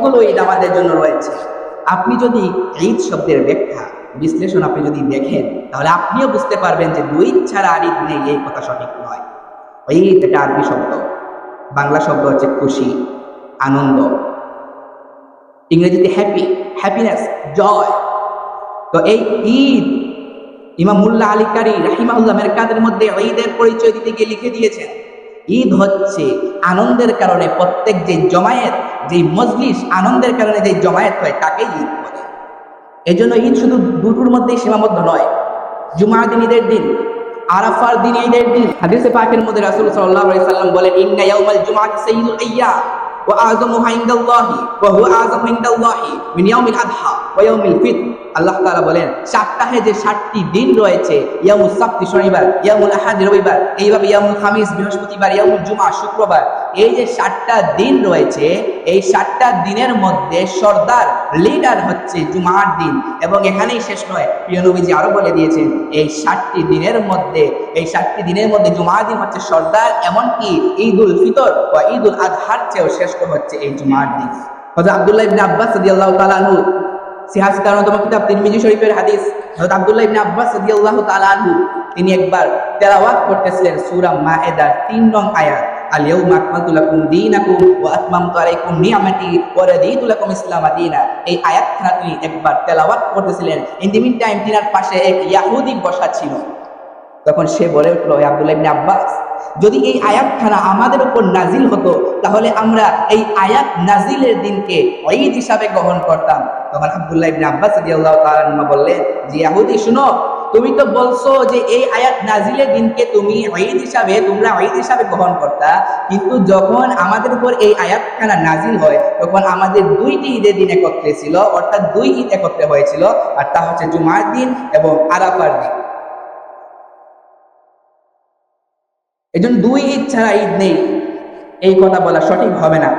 কতগুলো ঈদ আমাদের জন্য রয়েছে। আপনি যদি ঈদ শব্দের ব্যাখ্যা, বিশ্লেষণ আপনি যদি দেখেন, তাহলে আপনিও বুঝতে পারবেন যে দুই ছাড়া আর ঈদ নেই, এই কথা সঠিক নয়। ঈদ এটা আরবি শব্দ। বাংলা শব্দ হচ্ছে খুশি, আনন্দ। ইংরেজিতে হ্যাপি হ্যাপিনেস জয় তো এই ঈদ ইমাম মুল্লা আলী কারি রাহিমাউল্লাহ মেরকাদের মধ্যে ঈদের পরিচয় দিতে গিয়ে লিখে দিয়েছেন ঈদ হচ্ছে আনন্দের কারণে প্রত্যেক যে জমায়েত, যে মজলিস আনন্দের কারণে যে জমায়েত হয় তাকে ঈদ বলে। এই জন্য ঈদ শুধু দুটোর মধ্যেই সীমাবদ্ধ নয়। জুমার দিন ঈদের দিন, আরাফার দিন ঈদের দিন। হাদিসে পাকের মধ্যে রাসূল আলাইহি সাল্লাম বলেন, ইন্না ইয়াউমাল জুমআতি সাইয়্যিদুল আইয়াম, ওয়া আযমুহা ইনদাল্লাহি, ওয়া হুয়া আযমু ইনদাল্লাহি মিন ইয়াউমিল আদহা। ওয়া ইয়াউমিল ফিতর আল্লাহ তাআলা বলেন, সপ্তাহে যে সাতটি দিন রয়েছে ইয়ামুল সাবতি শনিবার ইয়ামুল আহাদ রবিবার, এইভাবে ইয়ামুল খামিস, বৃহস্পতিবার ইয়ামুল জুমা শুক্রবার, এই যে সাতটা দিন রয়েছে, এই সাতটা দিনের মধ্যে সর্দার লিডার হচ্ছে জুমার দিন। এবং এখানেই শেষ নয়, প্রিয় নবীজি আরও বলে দিয়েছেন, এই সাতটি দিনের মধ্যে, এই সাতটি দিনের মধ্যে জুমার দিন হচ্ছে সর্দার, এমনকি ঈদ উল ফিতর বা ঈদ উল আজহার চেয়েও শ্রেষ্ঠ হচ্ছে এই জুমার দিন। হযরত আব্দুল্লাহ ইবনে আব্বাস রাদিয়াল্লাহু তাআলা সিহাজ কারণতম কিতাব তিরমিজি শরীফের হাদিস, হযরত আব্দুল্লাহ ইবনে আব্বাস রাদিয়াল্লাহু তাআলা আনহু, তিনি একবার তেলাওয়াত করতেছিলেন সূরা মায়েদার 3 নং আয়াত আল ইয়াউমা আকমালতু লাকুম দীনাকুম ওয়া আতমামতু আলাইকুম নি'মাতি ওয়া রাদিতু লাকুম দীনা। এই আয়াতখানা তিনি একবার তেলাওয়াত করতেছিলেন। ইন দি মিন টাইম তিনার পাশে এক ইয়াহুদি বসা ছিল। তখন সে বলে উঠল, "হে আব্দুল্লাহ ইবনে আব্বাস, যদি এই আয়াতখানা আমাদের উপর নাজিল হতো, তাহলে আমরা এই আয়াত নাজিলের দিনকে ঈদ হিসাবে গ্রহণ করতাম। তখন আব্দুল্লাহ ইবনে আব্বাস রাদিয়াল্লাহু তাআলা আনহু বললেন যে ইহুদি শুনো, তুমি তো বলছো যে এই আয়াত নাজিলের দিনকে তুমি ঈদ হিসাবে, তোমরা ঈদ হিসাবে গ্রহণ করতা। কিন্তু যখন আমাদের উপর এই আয়াতখানা নাজিল হয়, তখন আমাদের দুইটি ঈদের দিন একত্রে ছিল, অর্থাৎ দুই ঈদ একত্রে হয়েছিল, আর তা হচ্ছে জুমার দিন এবং আরাফার দিন। এই দুই ঈদ ছাড়া ঈদ নেই। এই কথা বলা সঠিক হবে না।